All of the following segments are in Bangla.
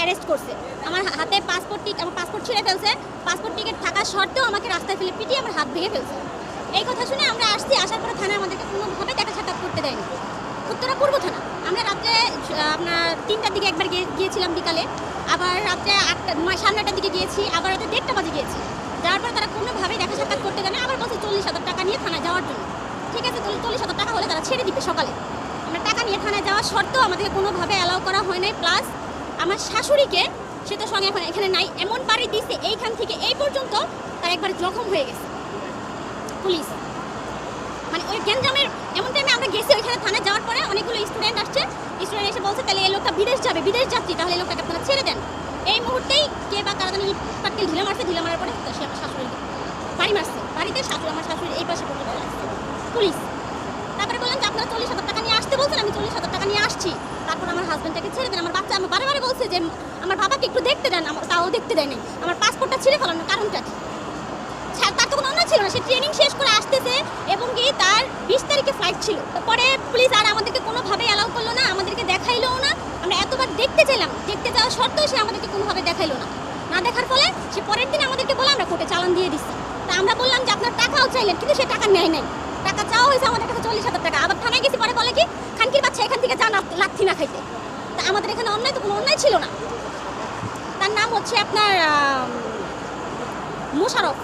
অ্যারেস্ট করছে। আমার হাতে পাসপোর্ট টিক আমার পাসপোর্ট ছিঁড়ে ফেলছে। পাসপোর্ট টিকিট থাকা সত্ত্বেও আমাকে রাস্তায় ফেলে পিটিয়ে আমার হাত ভেঙে ফেলছে। এই কথা শুনে আমরা আসছি আসার পরে থানায় আমাদেরকে কোনোভাবে দেখা সাক্ষাৎ করতে দেয়নি। উত্তরা পূর্ব থানা। আমরা রাত্রে, আপনার তিনটার দিকে একবার গিয়ে- গিয়েছিলাম বিকালে। আবার রাত্রে আটটা সাড়ে নয়টার দিকে গিয়েছি। আবার রাতে দেড়টা বাজে গিয়েছি। যাওয়ার পর তারা কোনোভাবেই দেখা সাক্ষাৎ করতে দেয় না। আবার বলছে চল্লিশ হাজার টাকা নিয়ে থানায় যাওয়ার জন্য। ঠিক আছে চল্লিশ চল্লিশ হাজার টাকা হলে তারা ছেড়ে দিবে সকালে। আমরা টাকা নিয়ে থানায় যাওয়া সত্ত্বেও আমাদেরকে কোনোভাবে অ্যালাউ করা হয় নাই। প্লাস আমার শাশুড়িকে সে তো সঙ্গে এখন এখানে নাই, এমন বাড়ি দিচ্ছে এইখান থেকে এই পর্যন্ত তার একবার জখম হয়ে গেছে। পুলিশ। মানে ওই গ্যাঞ্জামের, এমন টাইমে আমরা গেছি ওইখানে থানায় যাওয়ার পরে অনেকগুলো স্টুডেন্ট আসছে। স্টুডেন্ট এসে বলছে, তাহলে এই লোকটা বিদেশ যাবে, বিদেশ যাত্রী, তাহলে এই লোকটাকে আপনারা ছেড়ে দেন। এই মুহূর্তেই কে বা কারা জানি পাটকেল ঢিলে মারছে, ঢিলে মারার পরে সে আমার শাশুড়ি বাড়ি মারছে। বাড়িতে শাশুড়ি আমার শাশুড়ি এই পাশে পর্যন্ত পুলিশ। তারপরে বললেন যে, আপনারা চল্লিশ হাজার টাকা নিয়ে আসতে বলছেন, আমি চল্লিশ হাজার টাকা নিয়ে আসছি। তারপর আমার হাজব্যান্ডটাকে ছেড়ে দেন আমার বাচ্চা আমার বারে বারে বলছে যে আমার বাবাকে একটু দেখতে দেন তাও দেখতে দেয়নি আমার পাসপোর্টটা ছিঁড়ে ফেলানোর কারণটা তার তো কোনো ছিল না। সে ট্রেনিং শেষ করে আসতেছে এবং কি তার বিশ তারিখে ফ্লাইট ছিল। পরে পুলিশ আর আমাদেরকে কোনোভাবে অ্যালাউ করল না, আমাদেরকে দেখাইলোও না। আমরা এতবার দেখতে চাইলাম, দেখতে যাওয়া সত্ত্বেও সে আমাদেরকে কোনোভাবে দেখাইলো না। না দেখার ফলে সে পরের দিন আমাদেরকে বলে আমরা কোর্টে চালান দিয়ে দিচ্ছি। তা আমরা বললাম যে, আপনার টাকাও চাইলেন, কিন্তু সে টাকা নেয় নাই। টাকা চাওয়া হয়েছে আমাদের কাছে চল্লিশ হাজার টাকা। আবার থানায় গেছি, পরে বলে কি, খানকির বাচ্চা এখান থেকে জানা লাথি না খাইতে। আমাদের এখানে অন্যায় তো কোনো অন্যায় ছিল না। তার নাম হচ্ছে আপনার মোশারফ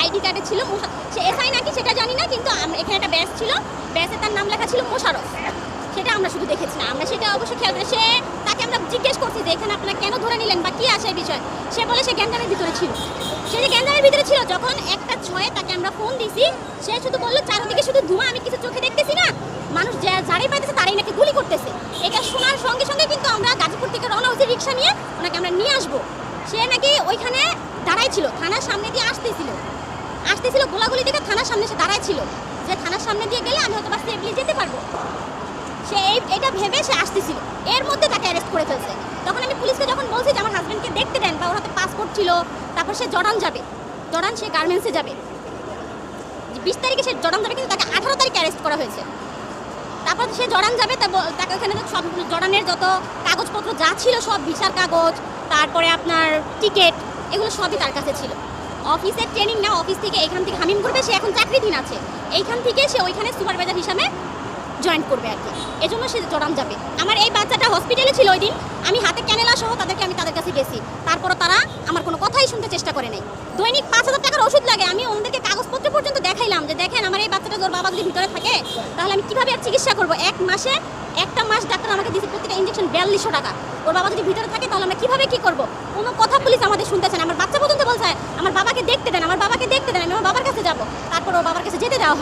আইডি কার্ডে ছিল সে এসআই নাকি সেটা জানি না, কিন্তু এখানে একটা ব্যাস ছিল। ব্যাসে তার নাম লেখা ছিল মোশারফ সেটা আমরা শুধু দেখেছি না। আমরা সেটা অবশ্যই খেয়াল সে তাকে আমরা জিজ্ঞেস করছি যে এখানে আপনারা কেন ধরে নিলেন বা কী আছে এই বিষয়। সে বলে সে গ্যাঞ্জামের ভিতরে ছিল। সে যে গ্যাঞ্জামের ভিতরে ছিল, যখন একটা ছয়ে তাকে আমরা ফোন দিছি, সে শুধু বলল, চারদিকে শুধু ধোঁয়া, আমি কিছু চোখে দেখতেছি না। মানুষ যারাই পাইতেছে তারাই নাকি গুলি করতেছে। এটা শোনার সঙ্গে সঙ্গে কিন্তু আমরা গাজীপুর থেকে রওনা হয়েছি রিক্সা নিয়ে। ওনাকে আমরা নিয়ে আসব। সে নাকি ওইখানে দাঁড়াই ছিল, থানার সামনে দিয়ে আসতেছিল। আসতেছিল গোলাগুলি থেকে থানার সামনে সে দাঁড়ায় ছিল। যে থানার সামনে দিয়ে গেলে আমি হয়তো বা সেফলি যেতে পারব। সে এই, এটা ভেবে সে আসতেছিল। এর মধ্যে তাকে অ্যারেস্ট করে ফেলছে। তখন আমি পুলিশকে যখন বলছি যে আমার হাজব্যান্ডকে দেখতে দেন বা ওর হাতে পাসপোর্ট ছিল, তারপর সে জর্ডান যাবে। জর্ডান সে গার্মেন্টসে যাবে। বিশ তারিখে সে জর্ডান যাবে, কিন্তু তাকে আঠারো তারিখে অ্যারেস্ট করা হয়েছে। তারপর সে জর্ডান যাবে তাকে ওখানে তো সব জর্ডানের যত কাগজপত্র যা ছিল সব ভিসার কাগজ, তারপরে আপনার টিকিট, এগুলো সবই তার কাছে ছিল। অফিসের ট্রেনিং না অফিস থেকে এখান থেকে হামিম করবে, সে এখন চাকরিধীন আছে। এইখান থেকে সে ওইখানে সুপারভাইজার হিসাবে জয়েন করবে আর কি। এজন্য সে জড়ান যাবে। আমার এই বাচ্চাটা হসপিটালে ছিল ওই দিন। আমি হাতে ক্যানেলা সহ তাদেরকে আমি তাদের কাছে গেছি। তারপরও তারা আমার কোনো কথাই শুনতে চেষ্টা করে নাই। দৈনিক পাঁচ হাজার পর্যন্ত যে, দেখেন, আমার এই বাচ্চাটা তোর বাবা যদি ভিতরে থাকে, তাহলে আমি কীভাবে আর চিকিৎসা করব? এক মাসে, একটা মাস ডাক্তার আমাকে দিয়েছে প্রত্যেকটা ইঞ্জেকশন বিয়াল্লিশশো টাকা। ওর বাবা যদি ভিতরে থাকে, তাহলে আমরা কীভাবে কী করব? কোনো কথা পুলিশ আমাদের শুনতেছে না। আমার বাচ্চা পর্যন্ত বলছে, আমার বাবাকে দেখতে দেন, আমার বাবাকে দেখতে দেন, আমি আমার বাবার কাছে যাব। তারপর ওর বাবার কাছে যেতে দেওয়া হয়।